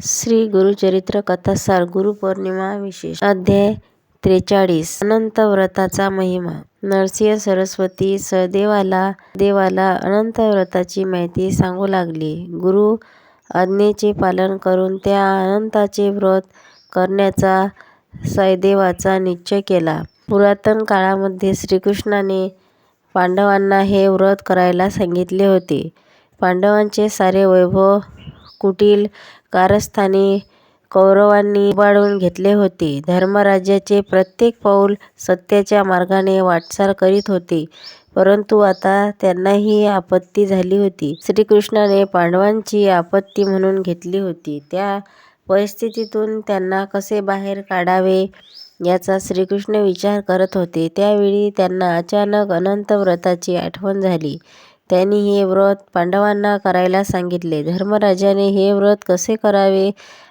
श्री गुरुचरित्र कथासार गुरुपौर्णिमा विशेष अध्याय त्रेचाळीस अनंत व्रताचा महिमा नरसिंह सरस्वती सहदेवाला देवाला अनंत व्रताची माहिती सांगू लागली. गुरु आज्ञेचे पालन करून त्या अनंताचे व्रत करण्याचा सहदेवाचा निश्चय केला. पुरातन काळामध्ये श्रीकृष्णाने पांडवांना हे व्रत करायला सांगितले होते. पांडवांचे सारे वैभव, कुटील, कारस्थाने कौरवांनी लुबाडून घेतले होते. धर्मराज्याचे प्रत्येक पाऊल सत्याच्या मार्गाने वाटचाल करीत होते. परंतु आता त्यांनाही आपत्ती झाली होती. श्रीकृष्णाने पांडवांची आपत्ती म्हणून घेतली होती. त्या परिस्थितीतून त्यांना कसे बाहेर काढावे याचा श्रीकृष्ण विचार करत होते. त्यावेळी त्यांना अचानक अनंत व्रताची आठवण झाली. त्यांनी हे व्रत पांडवांना करायला सांगितले. धर्मराजाने हे व्रत कसे करावे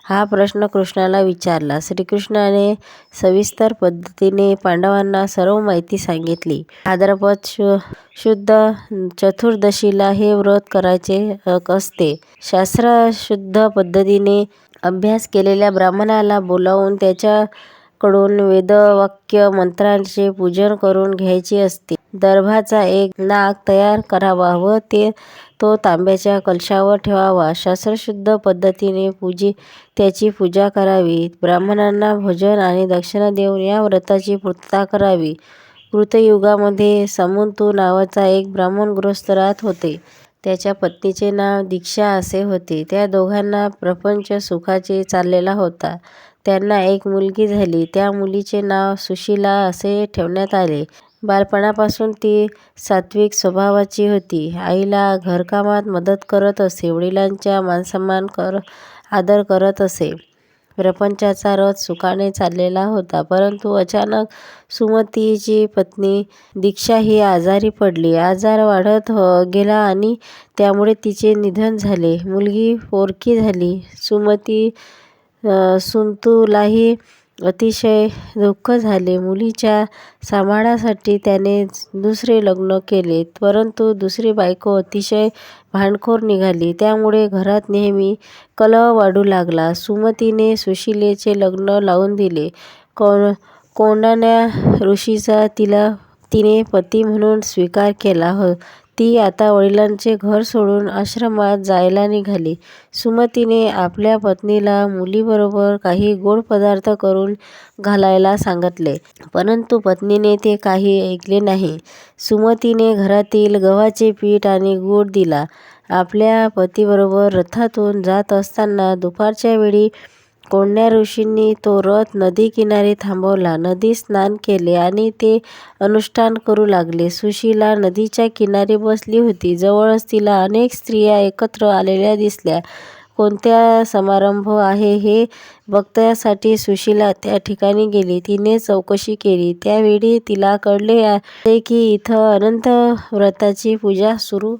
हा प्रश्न कृष्णाला विचारला. श्रीकृष्णाने सविस्तर पद्धतीने पांडवांना सर्व माहिती सांगितली. भाद्रपद शुद्ध चतुर्दशीला हे व्रत करायचे असते. शास्त्रशुद्ध पद्धतीने अभ्यास केलेल्या ब्राह्मणाला बोलावून त्याच्याकडून वेदवाक्य मंत्रांचे पूजन करून घ्यायचे असते. दर्भाचा एक नाग तयार करावा व ते तो तांब्याच्या कलशावर ठेवावा. शास्त्रशुद्ध पद्धतीने त्याची पूजा करावी. ब्राह्मणांना भोजन आणि दक्षिणा देऊन या व्रताची पूर्तता करावी. कृतयुगामध्ये समुंतू नावाचा एक ब्राह्मण गृहस्थ राहत होते. त्याच्या पत्नीचे नाव दीक्षा असे होते. त्या दोघांना प्रपंच सुखाचे चाललेला होता. त्यांना एक मुलगी झाली. त्या मुलीचे नाव सुशीला असे ठेवण्यात आले. बालपणापासून ती सात्त्विक स्वभावाची होती. आईला घरकामात मदत करत असे. वडिलांचा मानसन्मान आदर करत असे. प्रपंचाचा रथ सुखाने चाललेला होता. परंतु अचानक सुमतीची पत्नी दीक्षा ही आजारी पडली. आजार वाढत गेला आणि त्यामुळे तिचे निधन झाले. मुलगी पोरकी झाली. सुमती सुंतूलाही अतिशय दुःख झाले. मुलीच्या सांभाळासाठी त्याने दुसरे लग्न केले. परंतु दुसरी बायको अतिशय भांडखोर निघाली. त्यामुळे घरात नेहमी कलह वाढू लागला. सुमतीने सुशीलेचे लग्न लावून दिले. कौंडण्य ऋषीचा तिला तिने पती म्हणून स्वीकार केला. हो ती आता वडिलांचे घर सोडून आश्रमात जायला निघाली. सुमतीने आपल्या पत्नीला मुलीबरोबर काही गोड पदार्थ करून घालायला सांगितले. परंतु पत्नीने ते काही ऐकले नाही. सुमतीने घरातील गव्हाचे पीठ आणि गूळ दिला. आपल्या पतीबरोबर रथातून जात असताना दुपारच्या वेळी कोंड्या ऋषींनी तो रथ नदीकिनारी थांबवला. नदीत स्नान केले आणि ते अनुष्ठान करू लागले. सुशीला नदीच्या किनारी बसली होती. जवळच तिला अनेक स्त्रिया एकत्र आलेल्या दिसल्या. कोणता समारंभ आहे हे बघण्यासाठी सुशीला त्या ठिकाणी गेली. तिने चौकशी केली. त्यावेळी तिला कळले की इथं अनंत व्रताची पूजा सुरू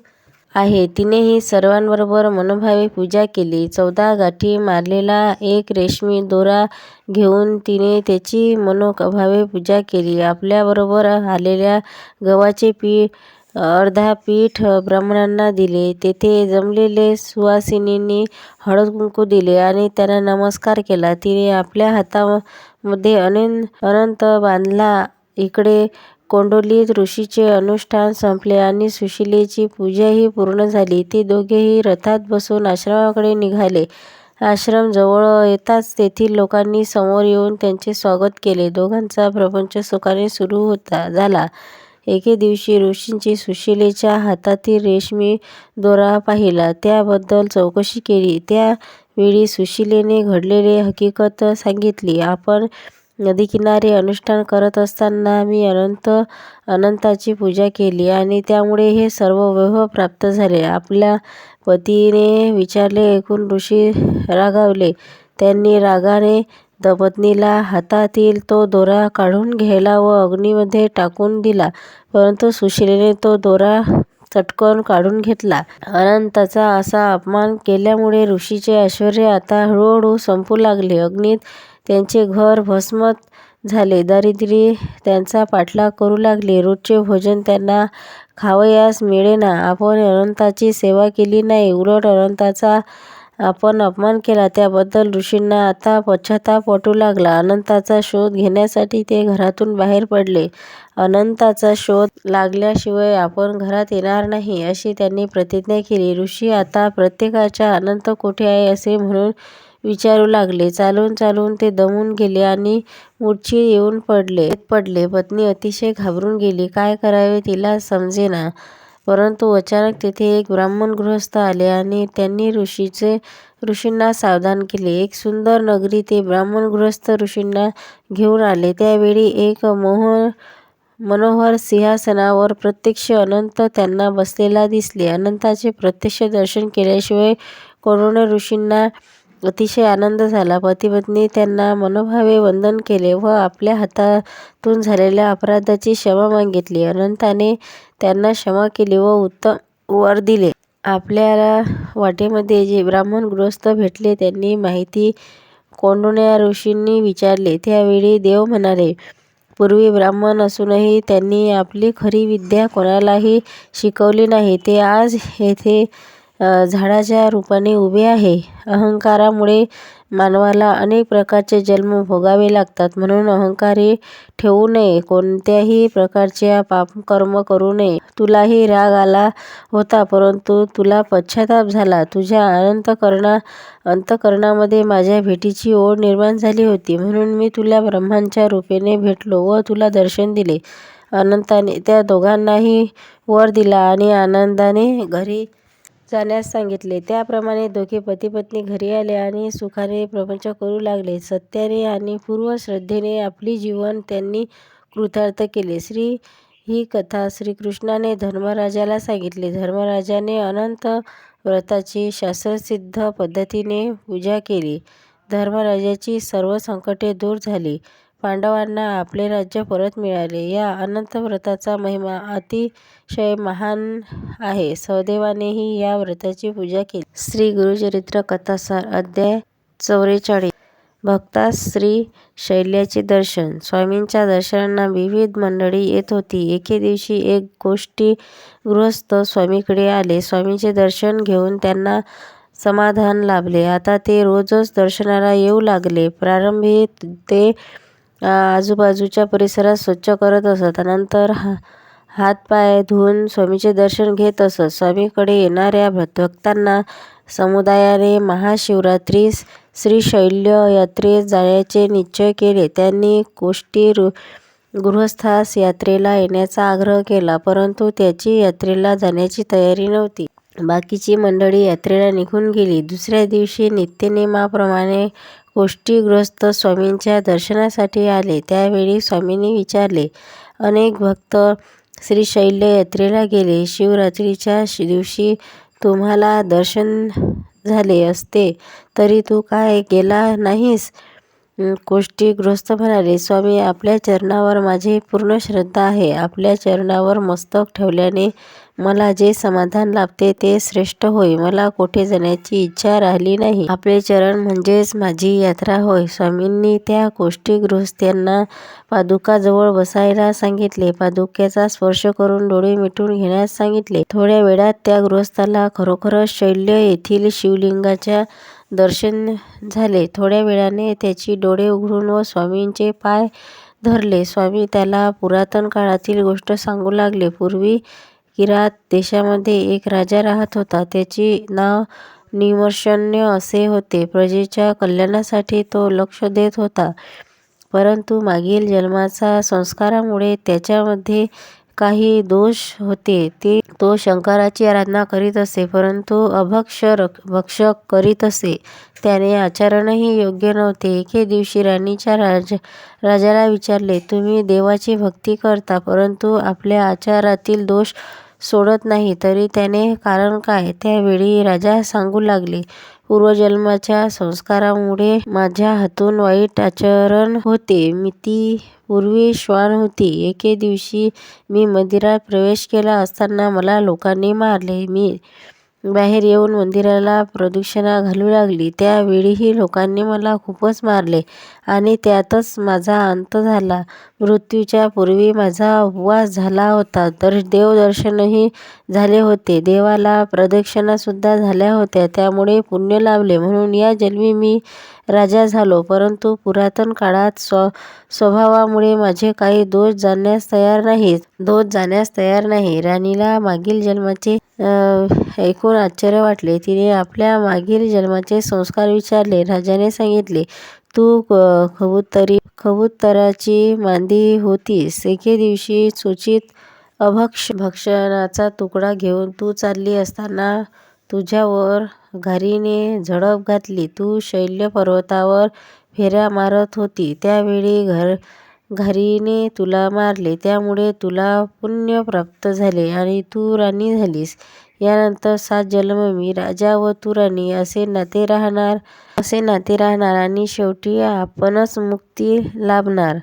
आहे. तिनेही सर्वांबरोबर मनोभावे पूजा केली. चौदा गाठी मारलेला एक रेशमी दोरा घेऊन तिने त्याची मनोभावे पूजा केली. आपल्याबरोबर आलेल्या गव्हाचे पीठ अर्धा पीठ ब्राह्मणांना दिले. तेथे जमलेले सुवासिनींनी हळदकुंकू दिले आणि त्यांना नमस्कार केला. तिने आपल्या हातामध्ये अनंत बांधला. इकडे कोंडोलीत ऋषीचे अनुष्ठान संपले आणि सुशीलेची पूजाही पूर्ण झाली. ते दोघेही रथात बसून आश्रमाकडे निघाले. आश्रम जवळ येताच तेथील लोकांनी समोर येऊन त्यांचे स्वागत केले. दोघांचा प्रपंच सुखाने सुरू झाला. एके दिवशी ऋषींनी सुशीलेच्या हातातील रेशमी दोरा पाहिला. त्याबद्दल चौकशी केली. त्या वेळी सुशीलेने घडलेली हकीगत सांगितली. आपण नदीकिनारी अनुष्ठान करत असताना मी अनंत अनंताची पूजा केली आणि त्यामुळे हे सर्व वैभव प्राप्त झाले. आपल्या पतीने विचारले ऐकून ऋषी रागावले. त्यांनी रागाने पत्नीला हातातील तो दोरा काढून घ्यायला व अग्नीमध्ये टाकून दिला. परंतु सुशीलेने तो दोरा चटकन काढून घेतला. अनंताचा असा अपमान केल्यामुळे ऋषीचे ऐश्वर्य आता हळूहळू संपू लागले. अग्नीत त्यांचे घर भस्म झाले. दारिद्र्य त्यांचा पाठलाग करू लागले. रोजचे भोजन त्यांना खावयास मिळेना. आपण अनंताची सेवा केली नाही. उलट अनंताचा आपण अपमान केला त्याबद्दल ऋषींना आता पश्चाताप वाटू लागला. अनंताचा शोध घेण्यासाठी ते घरातून बाहेर पडले. अनंताचा शोध लागल्याशिवाय आपण घरात येणार नाही अशी त्यांनी प्रतिज्ञा केली. ऋषी आता प्रत्येकाच्या अनंत कोठे आहे असे म्हणून विचारू लागले. चालून चालून ते दमून गेले आणि मूर्छित येऊन पडले. पडले पत्नी अतिशय घाबरून गेली. काय करावे तिला समजेना. परंतु अचानक तेथे एक ब्राह्मण गृहस्थ आले आणि त्यांनी ऋषींना सावधान केले. एक सुंदर नगरी ते ब्राह्मण गृहस्थ ऋषींना घेऊन आले. त्यावेळी एक मनोहर सिंहासनावर प्रत्यक्ष अनंत त्यांना बसलेला दिसले. अनंताचे प्रत्यक्ष दर्शन केल्याशिवाय करुण ऋषींना अतिशय आनंद झाला. पतिपत्नी त्यांना मनोभावे वंदन केले व आपल्या हातातून झालेल्या अपराधाची क्षमा मागितली. अनंताने त्यांना क्षमा केली व उत्तम वर दिले. आपल्या वाटेमध्ये जे ब्राह्मण गृहस्थ भेटले त्यांनी माहिती कोंडुण्या ऋषींनी विचारले त्यावेळी देव म्हणाले, पूर्वी ब्राह्मण असूनही त्यांनी आपली खरी विद्या कोणालाही शिकवली नाही. ते आज येथे झाडाच्या रूपाने उभे आहे. अहंकारामुळे मानवाला अनेक प्रकारचे जन्म भोगावे लागतात. म्हणून अहंकारी ठेवू नये. कोणत्याही प्रकारच्या पापकर्म करू नये. तुलाही राग आला होता परंतु तुला पश्चाताप झाला. तुझ्या अंतःकरणामध्ये माझ्या भेटीची ओढ निर्माण झाली होती म्हणून मी तुला ब्रह्मांच्या रूपेने भेटलो व तुला दर्शन दिले. अनंताने त्या दोघांनाही वर दिला आणि आनंदाने घरी जाण्यास सांगितले. त्याप्रमाणे दोघे पतीपत्नी घरी आले आणि सुखाने प्रपंच करू लागले. सत्याने आणि पूर्वश्रद्धेने श्रद्धेने जीवन त्यांनी कृतार्थ केले. श्री ही कथा श्रीकृष्णाने धर्मराजाला सांगितली. धर्मराजाने अनंत व्रताची शास्त्रसिद्ध पद्धतीने पूजा केली. धर्मराजाची सर्व संकटे दूर झाली. पांडवांना आपले राज्य परत मिळाले. या अनंत व्रताचा महिमा अतिशय महान आहे. सहदेवानेही या व्रताची पूजा केली. श्री गुरुचरित्र कथासार अध्याय चव्वेचाळीस भक्तास श्रीशैल्याचे दर्शन स्वामींच्या दर्शनाला विविध मंडळी येत होती. एके दिवशी एक गोष्टी गृहस्थ स्वामींकडे आले. स्वामींचे दर्शन घेऊन त्यांना समाधान लाभले. आता ते रोजच दर्शनाला येऊ लागले. प्रारंभी ते आजूबाजूच्या परिसरात स्वच्छ करत असत. नंतर हा हातपाय धुवून स्वामीचे दर्शन घेत असत. स्वामीकडे येणाऱ्या भक्तांना समुदायाने महाशिवरात्रीस श्रीशैल्य यात्रेस जाण्याचे निश्चय केले त्यांनी गोष्टी गृहस्थास यात्रेला येण्याचा आग्रह केला परंतु त्याची यात्रेला जाण्याची तयारी नव्हती. बाकीची मंडळी यात्रेला निघून गेली. दुसऱ्या दिवशी नित्यनेमाप्रमाणे गोष्टीग्रस्त स्वामींच्या दर्शनासाठी आले. त्यावेळी स्वामींनी विचारले, अनेक भक्त श्रीशैल्य यात्रेला गेले. शिवरात्रीच्या दिवशी तुम्हाला दर्शन झाले असते तरी तू काय गेला नाहीस? गोष्टी म्हणाले, स्वामी आपल्या चरणावर माझी पूर्ण श्रद्धा आहे. आपल्या चरणावर मस्तक ठेवल्याने मला जे समाधान लाभते ते श्रेष्ठ होय. मला कोठे जाण्याची इच्छा राहिली नाही. आपले चरण म्हणजेच माझी यात्रा होय. स्वामींनी त्या गोष्टी पादुकाजवळ बसायला सांगितले. पादुक्याचा स्पर्श करून डोळे मिटून घेण्यास सांगितले. थोड्या वेळात त्या गृहस्थाला खरोखरच शैल्य येथील शिवलिंगाच्या दर्शन झाले. थोड्या वेळाने त्याची डोळे उघडून व स्वामींचे पाय धरले. स्वामी त्याला पुरातन काळातील गोष्ट सांगू लागले. पूर्वी किरात देशामध्ये एक राजा राहत होता. त्याचे नाव निमर्षण्य असे होते. प्रजेच्या कल्याणासाठी तो लक्ष देत होता. परंतु मागील जन्माच्या संस्कारामुळे त्याच्यामध्ये काही दोष होते. ते तो शंकराची आराधना करीत असे परंतु अभक्ष्य करीत असे. त्याने आचरणही योग्य नव्हते. एके दिवशी राणीच्या राज राजाला विचारले, तुम्ही देवाची भक्ती करता परंतु आपल्या आचारातील दोष सोडत नाही तरी त्याने कारण काय? त्यावेळी राजा सांगू लागले पूर्वजन्माच्या संस्कारामुळे माझ्या हातून वाईट आचरण होते. ती पूर्वी श्वान होती. एके दिवशी मी मंदिरात प्रवेश केला असताना मला लोकांनी मारले. मी बाहेर येऊन मंदिराला प्रदक्षिणा घालू लागली. त्यावेळीही लोकांनी मला खूपच मारले आणि त्यातच माझा अंत झाला. मृत्यूच्या पूर्वी माझा उपवास झाला होता तर देवदर्शनही झाले होते देवाला प्रदक्षिणासुद्धा झाल्या होत्या त्यामुळे पुण्य लाभले म्हणून या जन्मी मी राजा झालो. परंतु पुरातन काळात स्व स्वभावामुळे माझे काही दोष जाण्यास तयार नाहीत. दोष जाण्यास तयार नाही. राणीला मागील जन्माचे ऐकून आश्चर्य वाटले. तिने आपल्या मागील जन्माचे संस्कार विचारले. राजाने सांगितले तू कबुतरी कबुतराची मांदी होतीस. एके दिवशी सूचित अभक्ष भक्षणाचा तुकडा घेऊन तू चालली असताना तुझ्यावर घारीने झडप घातली. तू शैल्य पर्वतावर फेऱ्या मारत होती. त्यावेळी घर घारीने तुला मारले. त्यामुळे तुला पुण्य प्राप्त झाले आणि तू राणी झालीस. यानंतर सात जन्म मी राजा व तू राणी असे नाते राहणार असे नाते राहणार आणि शेवटी आपणच मुक्ती लाभणार.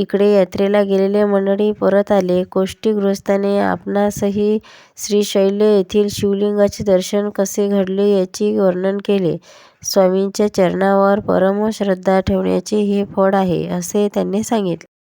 इकडे यात्रेला गेलेले मंडळी परत आले. कोष्टीगृहस्थाने आपणासही श्रीशैल येथील शिवलिंगाचे दर्शन कसे घडले याचे वर्णन केले. स्वामींच्या चरणावर परम श्रद्धा ठेवण्याचे हे फळ आहे असे त्यांनी सांगितले.